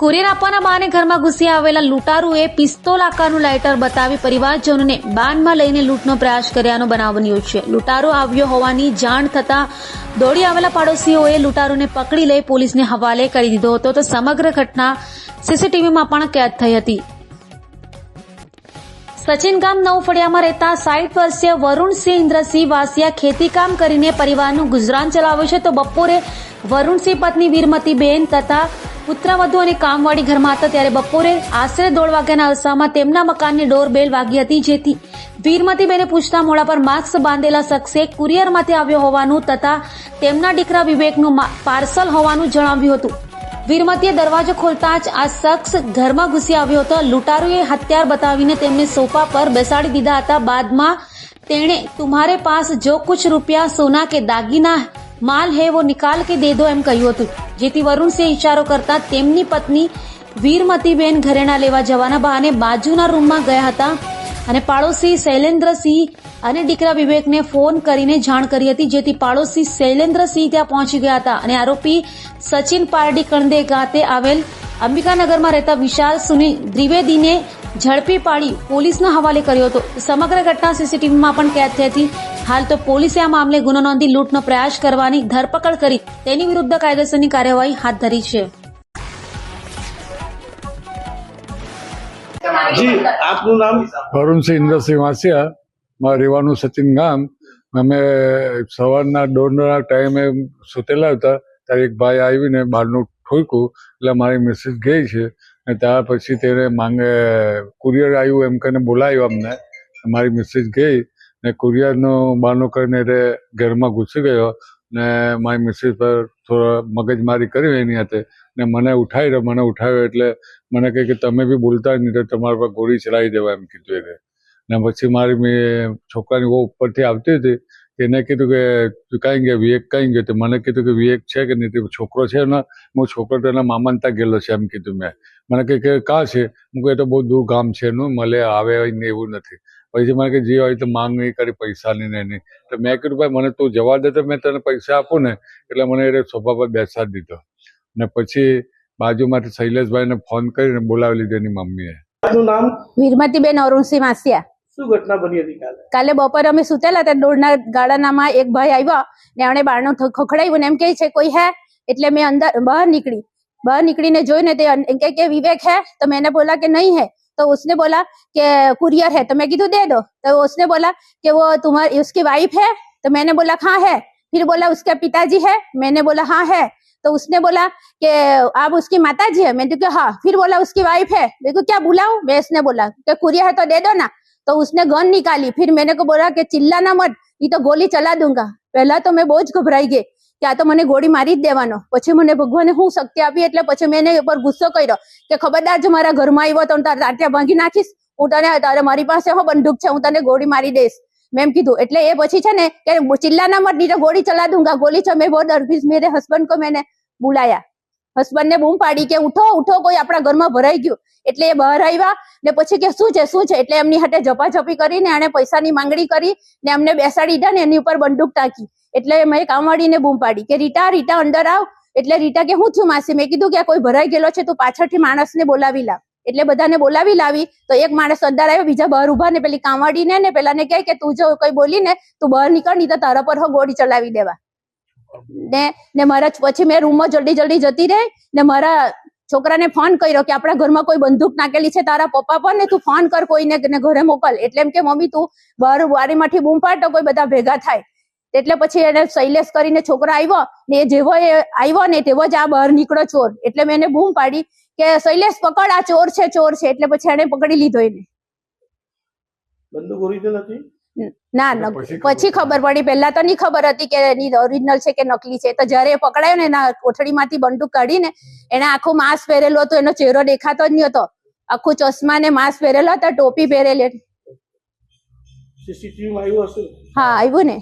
Courier આપવાના બહાને ઘરમાં ઘૂસી આવેલા લૂંટારુએ પિસ્તોલ આકારનું લાઇટર બતાવી પરિવારજનોને બાનમાં લઈને લૂંટનો પ્રયાસ કર્યાનો બનાવ બન્યો છે. લૂંટારો આવ્યો હોવાની જાણ થતાં દોડી આવેલા પાડોશીઓએ લૂંટારુને પકડી લઈ પોલીસને હવાલે કરી દીધો હતો. તો સમગ્ર ઘટના સીસીટીવીમાં પણ કેદ થઈ હતી. સચિન ગામ નવફળિયામાં રહેતા સાઠ વર્ષીય વરુણસિંહ ઇન્દ્રસિંહ વાસિયા ખેતીકામ કરીને પરિવારનું ગુજરાન ચલાવે છે. તો બપોરે વરુણસિંહ પત્ની વીરમતીબેન તથા પુત્રવધુ અને કામવાળી ઘરમાં હતા ત્યારે બપોરે આશરે દોઢ વાગ્યાના અરસામાં તેમના મકાનની ડોર બેલ વાગી હતી, જેથી વીરમતીબેને પૂછતા મોડા પર માસ્ક બાંધેલા શખ્સે કુરિયરમાંથી આવ્યો હોવાનું તથા તેમના દીકરા વિવેકનું પાર્સલ હોવાનું જણાવ્યું હતું. વીરમતીએ દરવાજો ખોલતા જ આ શખ્સ ઘરમાં ઘૂસી આવ્યો હતો. લૂંટારુએ હથિયાર બતાવીને તેમને સોફા પર બેસાડી દીધા હતા. બાદમાં તેણે, તુમ્હારે પાસ જો કુછ રૂપિયા સોના કે દાગીના માલ હે, વો નિકાલ કે દે દો, એમ કહ્યું હતું. જેથી વરુણ સિંહ ઇશારો કરતા તેમની પત્ની વીરમતીબેન ઘરેણા લેવા જવાના બહાને બાજુના રૂમમાં ગયા હતા અને પાડોશી શૈલેન્દ્રસિંહ અને દીકરા વિવેકને ફોન કરીને જાણ કરી હતી, જેથી પાડોશી શૈલેન્દ્રસિંહ ત્યાં પહોંચી ગયા હતા અને આરોપી સચિન પારડી કણદે ગાતે આવેલ અંબિકાનગરમાં રહેતા વિશાલ સુની દ્વિવેદીને ઝડપી પાડી પોલીસના હવાલે કર્યો હતો. સમગ્ર ઘટના સીસીટીવીમાં પણ કેદ થઈ હતી. હાલ તો પોલીસે આ મામલે ગુનો નોંધી લૂંટનો પ્રયાસ કરવાની ધરપકડ કરી તેની વિરુદ્ધ કાયદેસરની કાર્યવાહી હાથ ધરી છે. જી આપનું નામ? વરુણસિંહ ઇન્દ્રસિંહ વાસિયા. મારે રહેવાનું સચિન ગામ. અમે સવારના દોઢના ટાઈમે સુતેલા હતા. ત્યારે એક ભાઈ આવીને બહારનું ઠોક્યું. એટલે મારી મિસિસ ગઈ છે. ત્યાર પછી તેને માંગે, કુરિયર આવ્યું, એમ કરીને બોલાવ્યું અમને. મારી મિસિસ ગઈ ને કુરિયરનો બહાનો કરીને એટલે ઘરમાં ઘૂસી ગયો ને મારી મિસિસ પર થોડો મગજમારી કરી એની હાથે ને મને ઉઠાવી મને ઉઠાવ્યો એટલે મને કહે કે, તમે બી બોલતા નહીં તો તમારા પર ગોળી ચલાવી દેવા, એમ કીધું એને. ને પછી મારી છોકરાની બહુ ઉપરથી આવતી હતી એને કીધું કે તું કાંઈ ગયો વિવેક કાંઈ ગયો તો મને કીધું કે વિવેક છે કે નહીં? તે છોકરો છે ને હું છોકરો તો એના મામાને ત્યાં ગયેલો છે એમ કીધું મેં. મને કહે કે કાં છે? હું કહે તો બહુ દૂર ગામ છે એનું મળે આવે ને એવું નથી. પછી મને કે જે હોય તો માંગ નહીં કરી પૈસાની ને એની. તો મેં કીધું ભાઈ મને તું જવા દે તો મેં તને પૈસા આપું ને. એટલે મને એ સોફા પર બેસાડી દીધો. ને પછી બાજુમાંથી શૈલેષભાઈને ફોન કરીને બોલાવી લીધો એની મમ્મીએ. નામ વીરમતીબેન અરુણસિંહ માસિયા શું ઘટના બની હતી કાલે કાલે બપોરે અમે સુતેલા હતા દોડના ગાળાનામાં એક ભાઈ આવ્યો ને એમણે બારણું થ- ખખડાવ્યું ને એમ કહે છે કોઈ હે એટલે મેં અંદર બહાર નીકળી બહાર નીકળીને જોઈને તે અન- એમ કહે કે વિવેક है तो मैंने बोला कि नहीं है तो उसने बोला कि कुरियर है तो मैं कीधु दे दो तो उसने बोला कि वो तुम्हारी उसकी वाइफ है तो मैंने बोला हाँ है फिर बोला उसके पिताजी है मैंने बोला हाँ है तो उसने बोला कि आप उसकी माता जी है मैंने कहा हाँ फिर बोला उसकी वाइफ है मेरे को क्या बुलाऊं मैं उसने बोला कि कुरियर है तो दे दो ना तो उसने गन निकाली फिर मैंने को बोला कि चिल्लाना मत नहीं तो गोली चला दूंगा પહેલા તો મેં બહુ જ ગભરાઈ ગઈ કે આ તો મને ગોળી મારી જ દેવાનો પછી મને ભગવાને હું શક્તિ આપી એટલે પછી મેં એની ઉપર ગુસ્સો કર્યો કે ખબરદાર જો મારા ઘરમાં આવ્યો તો હું તારા તાટિયા ભાંગી નાખીશ હું તને તારે મારી પાસે હો બંદૂક છે હું તને ગોળી મારી દઈશ મેં એમ કીધું એટલે એ પછી છે ને કે ચિલ્લાના મત નહીં તો ગોળી ચલા દૂંગા ગોલી છે મેં બહુ ડર ગઈ મેરે હસબન્ડ કો મેને बुलाया હસબન્ડ ને બૂમ પાડી કે ઉઠો ઉઠો, કોઈ આપણા ઘરમાં ભરાઈ ગયું. એટલે એ બહાર આવ્યા ને પછી કે શું છે શું છે? એટલે એમની હાથે ઝપાઝપી કરીને એણે પૈસાની માંગણી કરી ને એમને બેસાડી દીધા ને એની ઉપર બંદૂક ટાંકી. એટલે મેં કામવાળીને બૂમ પાડી કે, રીટા રીટા, અંદર આવ. એટલે રીટા કે, હું છું માસી. મેં કીધું કે કોઈ ભરાઈ ગયેલો છે, તું પાછળથી માણસને બોલાવી લાવ એટલે બધાને બોલાવી લાવી તો એક માણસ અંદર આવ્યો, બીજા બહાર ઊભા ને પેલી કામવાળીને ને પેલાને કહે કે, તું જો કઈ બોલી ને, તું બહાર નીકળ, નહીં તો તારા પર હો ગોળી ચલાવી દેવા. ને ને મારા પછી મેં રૂમમાં જલ્દી જલ્દી જતી રહી ને મારા છોકરાને ફોન કર્યો કે આપણા ઘરમાં કોઈ બંદૂક નાખેલી છે તારા પપ્પા પર ને તું ફોન કર કોઈને ને ઘરે મોકલ. એટલે એમ કે, મમ્મી, તું બહાર વારીમાંથી બૂમ પાડ તો કોઈ બધા ભેગા થાય. એટલે પછી એને શૈલેષ કરીને છોકરો આવ્યો ને એ જેવો એ આવ્યો ને તેવો જ આ બહાર નીકળો ચોર. એટલે મેં એને બૂમ પાડી કે, શૈલેષ, પકડ, આ ચોર છે ચોર છે. એટલે પછી એને પકડી લીધો એને. બંદૂક ઓરિજિનલ હતી? ના પછી ખબર પડી. પહેલા તો નહીં ખબર હતી કે એની ઓરિજિનલ છે કે નકલી છે. તો જયારે એ પકડાયો ને એના કોથળીમાંથી બંદૂક કાઢીને એને આખું માસ્ક પહેરેલું હતું. એનો ચહેરો દેખાતો જ નહીં હતો આખું ચશ્મા ને માસ્ક પહેરેલો હતો ટોપી પહેરેલી હા આવ્યું ને.